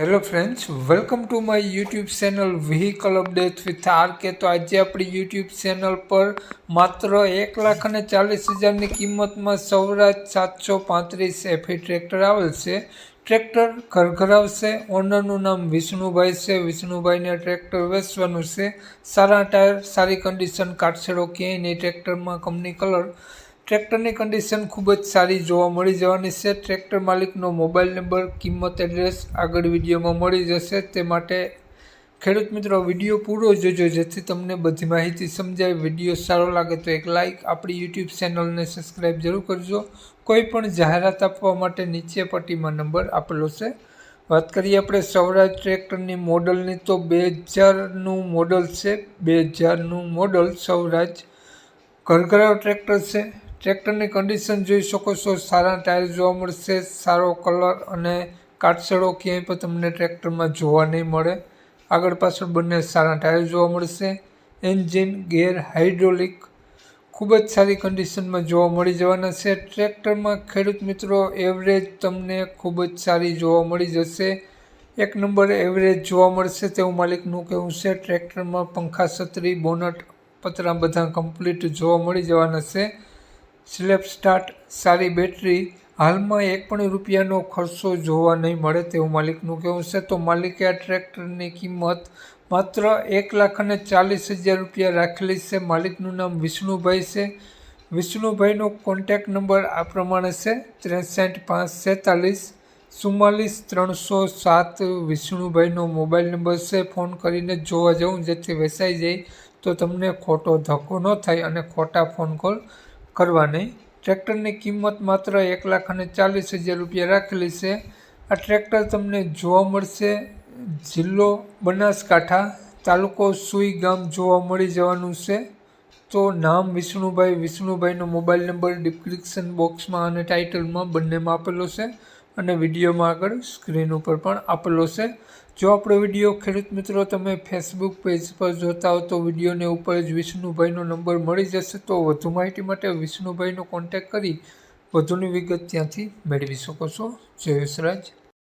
Hello friends welcome to my YouTube channel vehicle update with R K તો આજે આપણી YouTube channel પર માત્ર એક લાખ અને ચાલીસ હજારની કિંમતમાં સૌરાજ સાતસો પાંત્રીસ એફી ટ્રેક્ટર આવેલ છે ટ્રેક્ટર ઘરઘરાવશે ઓનરનું નામ વિષ્ણુભાઈ છે. વિષ્ણુભાઈને ટ્રેક્ટર વેચવાનું છે. સારા ટાયર સારી કન્ડિશન કાટછેડો ક્યાંય નહીં ટ્રેક્ટરમાં કંપની કલર ટ્રેક્ટરની કન્ડિશન ખૂબ જ સારી જોવા મળી જવાની છે. ટ્રેક્ટર માલિકનો મોબાઈલ નંબર કિંમત એડ્રેસ આગળ વિડીયોમાં મળી જશે. તે માટે ખેડૂત મિત્રો, વીડિયો પૂરો જોજો, જેથી તમને બધી માહિતી સમજાય. વીડિયો સારો લાગે તો એક લાઇક આપણી યુટ્યુબ ચેનલને સબસ્ક્રાઈબ જરૂર કરજો. કોઈ પણ જાહેરાત આપવા માટે નીચે પટ્ટીમાં નંબર આપેલો છે. વાત કરીએ આપણે સૌરાજ ટ્રેક્ટરની મોડલની, તો બે હજારનું મોડલ છે. બે હજારનું મોડલ સૌરાજ ઘરઘરાવ ટ્રેક્ટર છે. ટ્રેક્ટરની કન્ડિશન જોઈ શકો છો. સારા ટાયર જોવા મળશે, સારો કલર અને કાટસડો ક્યાંય પણ તમને ટ્રેક્ટરમાં જોવા નહીં મળે. આગળ પાછળ બંને સારા ટાયર જોવા મળશે. એન્જિન ગેર હાઇડ્રોલિક ખૂબ જ સારી કન્ડિશનમાં જોવા મળી જવાના છે. ટ્રેક્ટરમાં ખેડૂત મિત્રો એવરેજ તમને ખૂબ જ સારી જોવા મળી જશે. એક નંબર એવરેજ જોવા મળશે તેવું માલિકનું કહેવું છે. ટ્રેક્ટરમાં પંખા, છત્રી, બોનટ, પતરા બધા કમ્પ્લીટ જોવા મળી જવાના છે. સ્લેપ સ્ટાર્ટ, સારી બેટરી, હાલમાં એક પણ રૂપિયાનો ખર્ચો જોવા નહીં મળે તેવું માલિકનું કહેવું છે. તો માલિકે આ ટ્રેક્ટરની કિંમત માત્ર એક લાખ અને ચાલીસ હજાર રૂપિયા રાખેલી છે. માલિકનું નામ વિષ્ણુભાઈ છે. વિષ્ણુભાઈનો કોન્ટેક નંબર આ પ્રમાણે છે. ત્રેસઠ પાંચ સેતાલીસ ચુમ્માલીસ ત્રણસો સાત વિષ્ણુભાઈનો મોબાઈલ નંબર છે. ફોન કરીને જોવા જવું, જેથી વેચાઈ જાય તો તમને ખોટો ધક્કો ન થાય અને ખોટા ફોન કોલ કરવા નહીં ટ્રેક્ટરની કિંમત માત્ર એક લાખ અને ચાલીસ હજાર રૂપિયા રાખેલી છે. આ ટ્રેક્ટર તમને જોવા મળશે. જિલ્લો બનાસકાંઠા તાલુકો સુઈ ગામ જોવા મળી જવાનું છે. તો નામ વિષ્ણુભાઈ. વિષ્ણુભાઈનો મોબાઈલ નંબર ડિસ્ક્રિપ્શન બોક્સમાં અને ટાઇટલમાં બંનેમાં આપેલો છે. અને વિડીયોમાં આગળ સ્ક્રીન ઉપર પણ આપેલો છે. જો આપણો વીડિયો ખેડૂત મિત્રો તમે ફેસબુક પેજ પર જોતા હો તો વિડીયોને ઉપર જ વિષ્ણુભાઈનો નંબર મળી જશે. તો વધુ માહિતી માટે વિષ્ણુભાઈનો કોન્ટેક કરી વધુની વિગત ત્યાંથી મેળવી શકો છો. જય